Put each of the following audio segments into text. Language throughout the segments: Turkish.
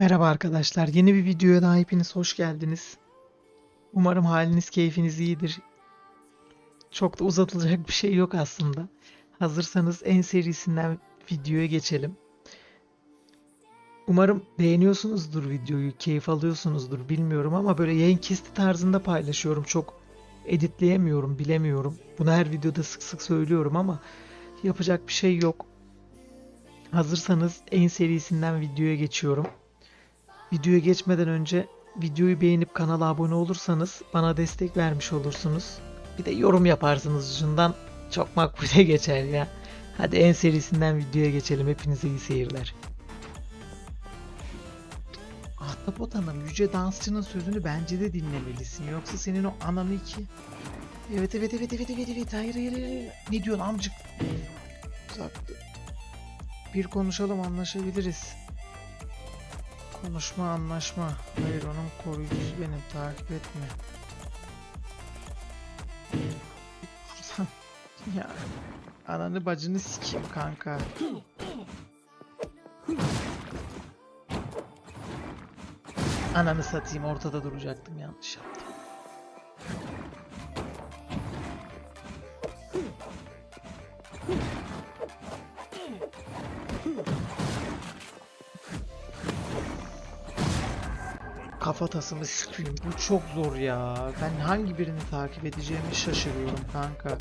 Merhaba arkadaşlar. Yeni bir videoya daha hepiniz hoş geldiniz. Umarım haliniz, keyfiniz iyidir. Çok da uzatılacak bir şey yok aslında. Hazırsanız en serisinden videoya geçelim. Umarım beğeniyorsunuzdur videoyu, keyif alıyorsunuzdur bilmiyorum ama böyle yayın kesti tarzında paylaşıyorum. Çok editleyemiyorum, bilemiyorum. Bunu her videoda sık sık söylüyorum ama yapacak bir şey yok. Hazırsanız en serisinden videoya geçiyorum. Videoya geçmeden önce videoyu beğenip kanala abone olursanız bana destek vermiş olursunuz. Bir de yorum yaparsınız ucundan çok makbule geçer ya. Hadi en serisinden videoya geçelim. Hepinize iyi seyirler. Ahtapot Hanım, Yüce Dansçı'nın sözünü bence de dinlemelisin. Yoksa senin o ananı iki... Evet evet evet evet evet evet hayır hayır hayır. Ne diyorsun amcık? Uzaktı. Bir konuşalım anlaşabiliriz. Konuşma anlaşma. Hayır onun koruyucusu benim takip etme. ya ananı bacını sikeyim kanka. Ananı satayım ortada duracaktım yanlış yaptım. Kafatasını sikeyim. Bu çok zor ya. Ben hangi birini takip edeceğimi şaşırıyorum kanka.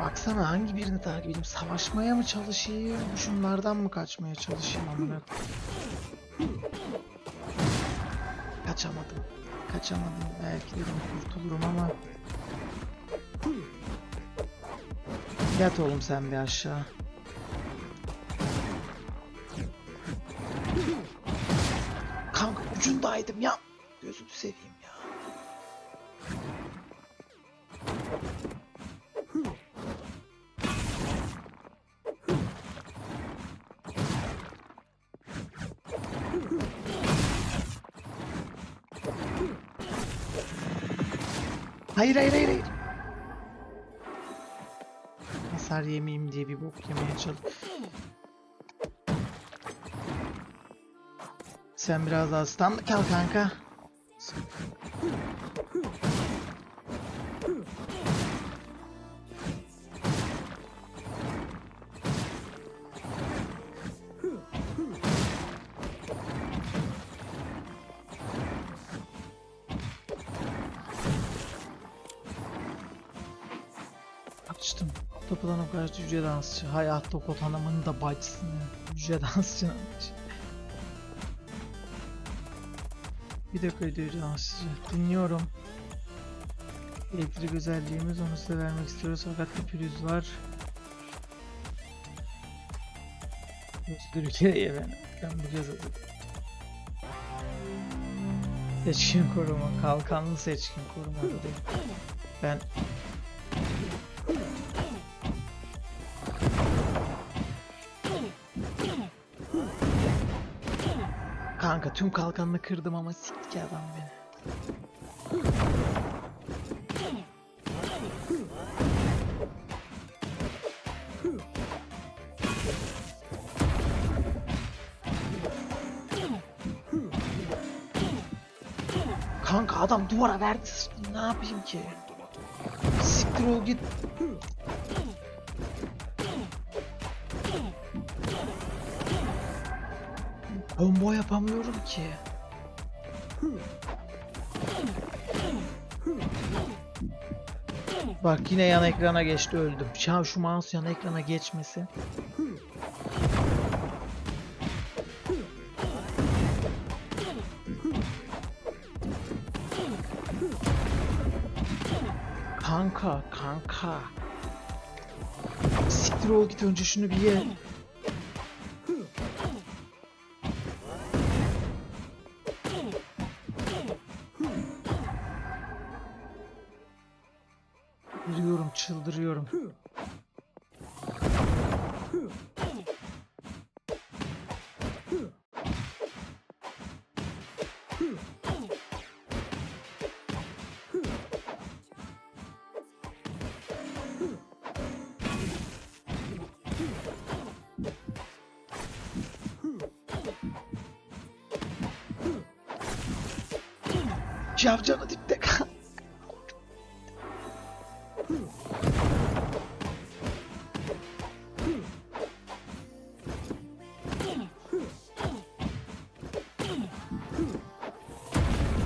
Baksana hangi birini takip edeyim? Savaşmaya mı çalışayım? Şunlardan mı kaçmaya çalışayım amına? Kaçamadım. Kaçamadım. Belki dedim kurtulurum ama Yat oğlum sen bir aşağı. Kanka ucundaydım ya. Gözünü seveyim ya. Hayır hayır hayır hayır. Hasar yemeyeyim diye bir bok yemeye çalış. Sen biraz daha stand kal kanka. Açtım. Hanım karşı yüce dansçı. Hay Ahtapot Hanım'ın da bacısını. Yüce dansçı. Bir dakika yüce dansçı. Dinliyorum. Elektrik özelliğimiz onu size vermek istiyoruz fakat bir pürüz var. Özgür ülkeye ben. Ben bu yazılı. Seçkin koruma. Kalkanlı seçkin koruma. Ben Kanka tüm kalkanını kırdım ama siktik adam beni. Kanka adam duvara verdi ne yapayım ki? Siktir ol git. Combo yapamıyorum ki. Bak yine yan ekrana geçti öldüm. Ya şu mouse yan ekrana geçmesi. Kanka, kanka. Siktir ol git önce şunu bir ye. Çıldırıyorum, çıldırıyorum.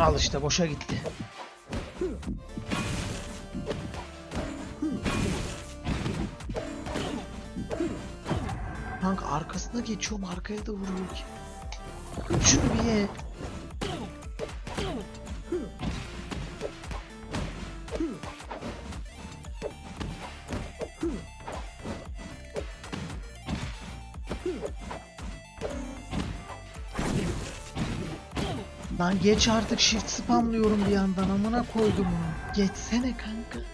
Al işte boşa gitti. Kanka arkasına geçiyorum arkaya da vuruyor ki. Şunu bir ye. Lan geç artık shift spamlıyorum bir yandan amına koydum onu. Geçsene kanka.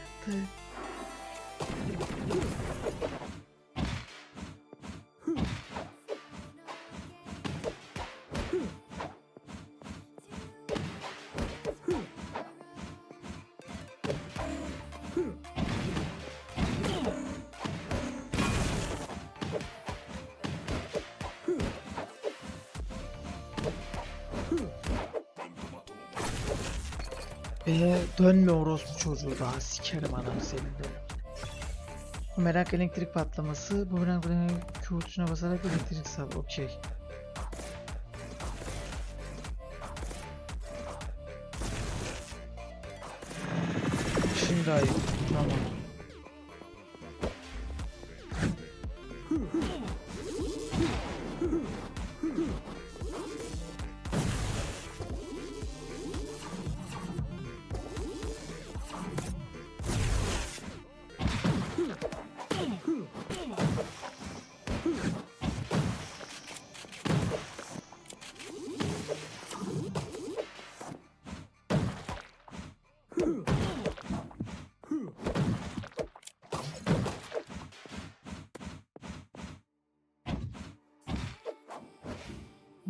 Ee, dönme orospu çocuğu daha sikerim ananı senin de. Merak elektrik patlaması. Bu merak Q tuşuna basarak elektrik sal. Okey. Şimdi ayıp. Tamam.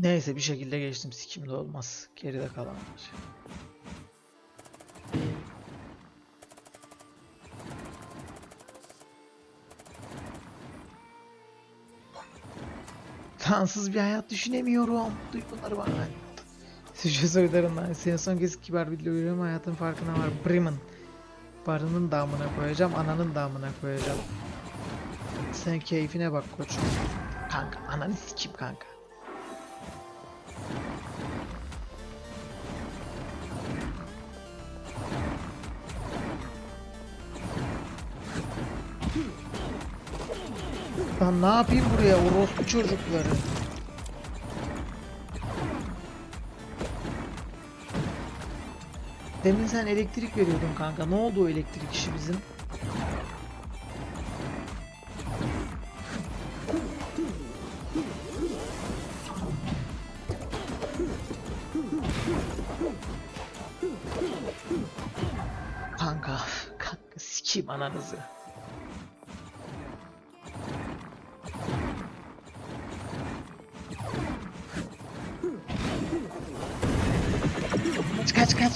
Neyse bir şekilde geçtim. Sikimde olmaz. Geride kalanlar. Tansız bir hayat düşünemiyorum. Duy bunları bana. Sıcı soylarından senin son kez kibar video görüyorum hayatın farkına var. Bremen. Barının damına koyacağım, ananın damına koyacağım. Sen keyfine bak koçum. Kanka, ananı sikim kanka. Ben ne yapayım buraya orospu çocukları? Demin sen elektrik veriyordun kanka. Ne oldu o elektrik işi bizim? Kanka, kanka sikeyim ananızı.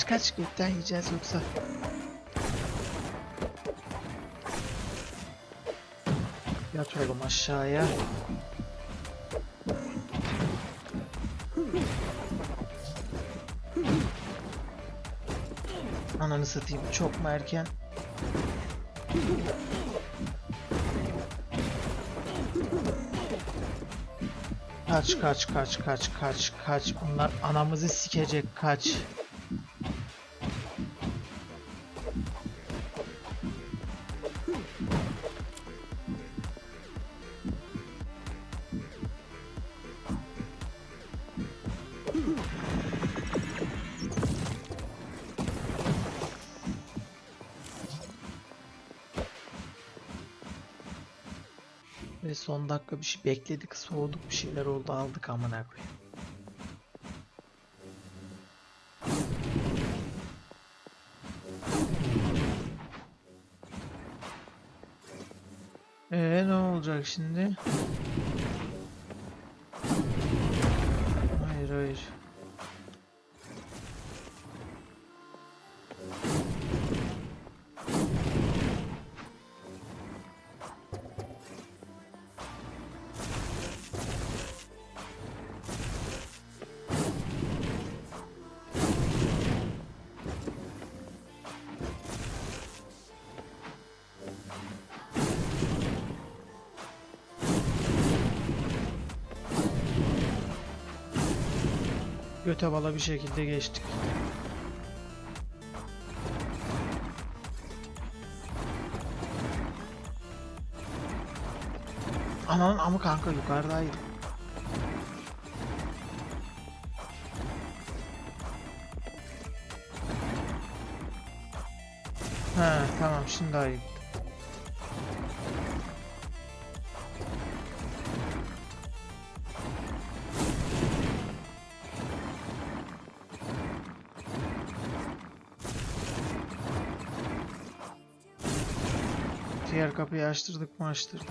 Kaç gökten yiyeceğiz yoksa. Yat oğlum aşağıya. Ananı satayım çok mu erken? Kaç kaç kaç kaç kaç kaç bunlar anamızı sikecek kaç. Ve son dakika bir şey bekledik, soğuduk bir şeyler oldu aldık amına koyayım. Ee ne olacak şimdi? Hayır hayır. Göte bala bir şekilde geçtik. Ananın amı kanka yukarıdaydı. Ha tamam şimdi ayıp. Kapıyı açtırdık mı açtırdık.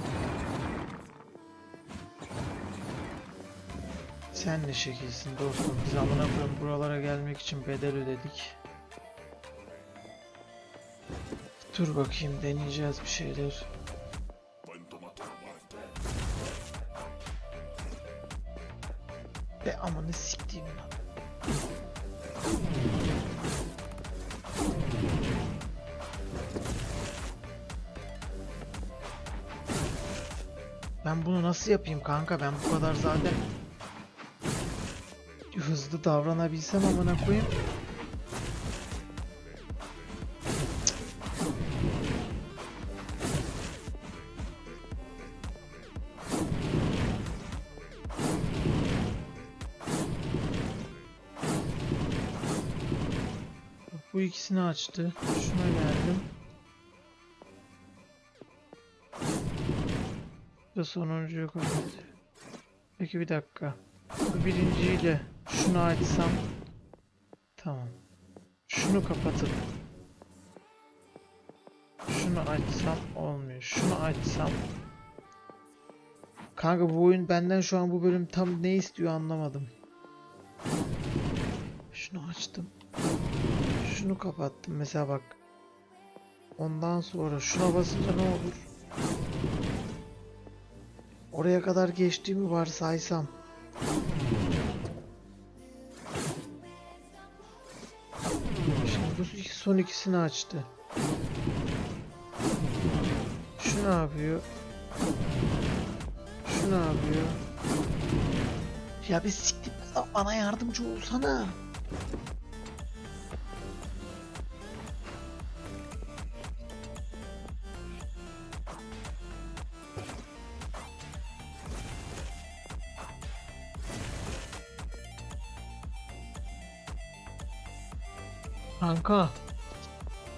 Sen ne şekilsin dostum. Biz amına koyayım buralara gelmek için bedel ödedik. Dur bakayım deneyeceğiz bir şeyler. Be amanı siktiğim bunu nasıl yapayım kanka? Ben bu kadar zaten hızlı davranabilsem amına koyayım. Bu ikisini açtı. Şuna geldim. Ve sonuncuyu kapattı. Peki bir dakika. Bu birinciyle şunu açsam. Tamam. Şunu kapatıp şunu açsam olmuyor. Şunu açsam. Kanka bu oyun benden şu an bu bölüm tam ne istiyor anlamadım. Şunu açtım. Şunu kapattım mesela bak. Ondan sonra şuna basınca ne olur? Oraya kadar geçtiğimi varsaysam. Şimdi bu son ikisini açtı. Şu ne yapıyor? Şu ne yapıyor? Ya bir siktir bana yardımcı olsana. Kanka,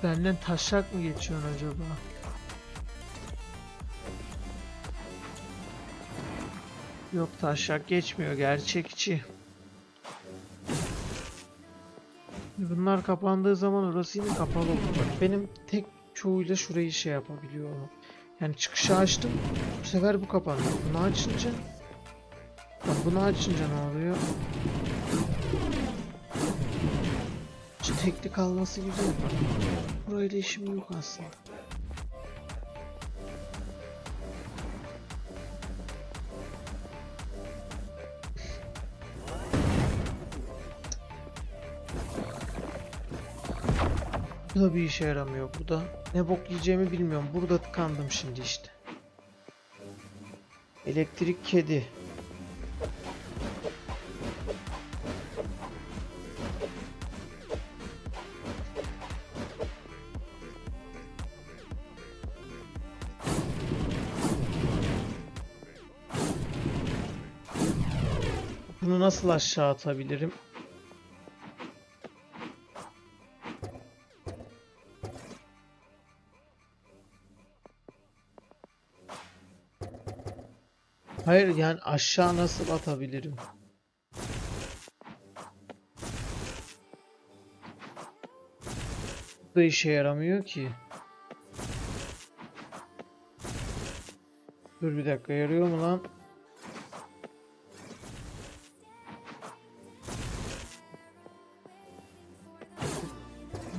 benden taşak mı geçiyorsun acaba? Yok taşak geçmiyor, gerçekçi. Bunlar kapandığı zaman orası yine kapalı olur. Bak benim tek çoğuyla şurayı şey yapabiliyor. Yani çıkışı açtım, bu sefer bu kapandı. Bunu açınca... Bunu açınca ne oluyor? Şu tekli kalması güzel. Burayla işim yok aslında. Bu da bir işe yaramıyor burada. Ne bok yiyeceğimi bilmiyorum. Burada tıkandım şimdi işte. Elektrik kedi. Nasıl aşağı atabilirim? Hayır yani aşağı nasıl atabilirim? Bu da işe yaramıyor ki. Dur bir dakika yarıyor mu lan?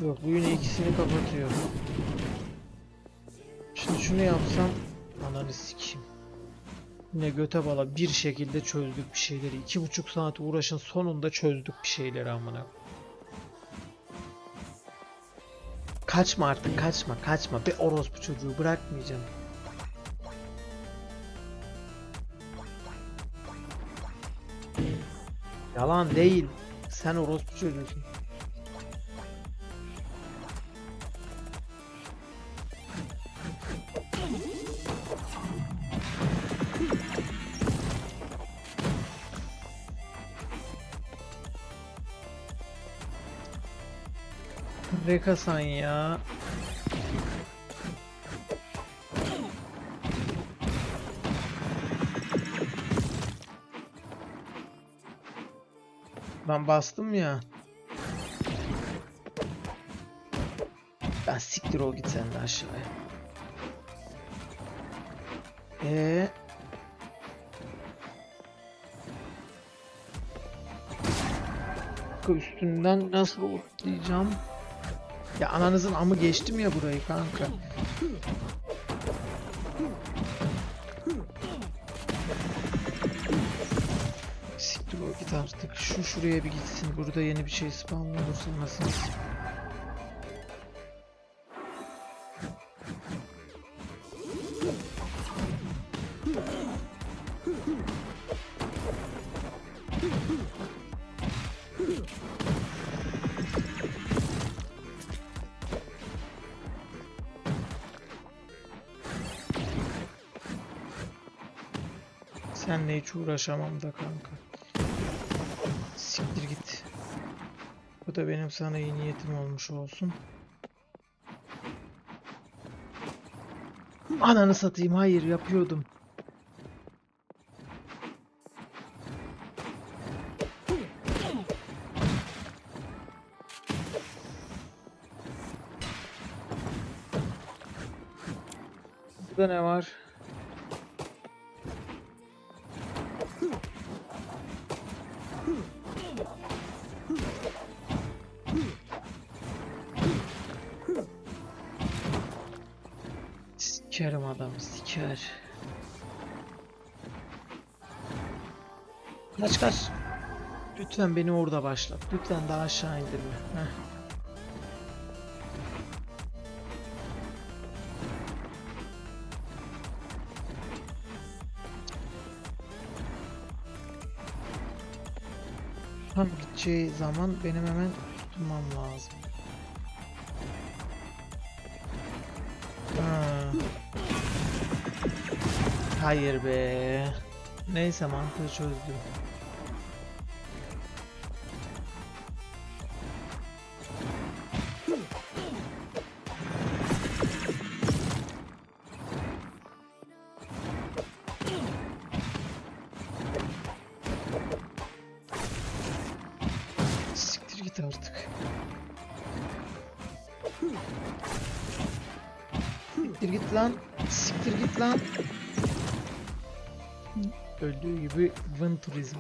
Yok bu yine ikisini kapatıyor. Şimdi şunu yapsam ananı sikeyim. Yine göte bala bir şekilde çözdük bir şeyleri. İki buçuk saat uğraşın sonunda çözdük bir şeyleri amına. Kaçma artık kaçma kaçma. Be orospu çocuğu bırakmayacağım. Yalan değil. Sen orospu çocuğusun. Rekasan ya. Ben bastım ya. Ben siktir ol git sen de aşağıya. Ee. Kanka üstünden nasıl otlayacağım? Ya ananızın amı geçtim ya burayı kanka. Siktir ol git artık. Şu şuraya bir gitsin. Burada yeni bir şey spawn olursa nasıl? Senle hiç uğraşamam da kanka. Siktir git. Bu da benim sana iyi niyetim olmuş olsun. Ananı satayım. Hayır yapıyordum. Burada ne var? Siker. Kaç kaç. Lütfen beni orada başlat. Lütfen daha aşağı indirme. Heh. Tam gideceği zaman benim hemen tutmam lazım. Hayır be. Neyse mantığı çözdüm. Siktir git artık. Siktir git lan. Siktir git lan. Öldüğü gibi Vın Turizm.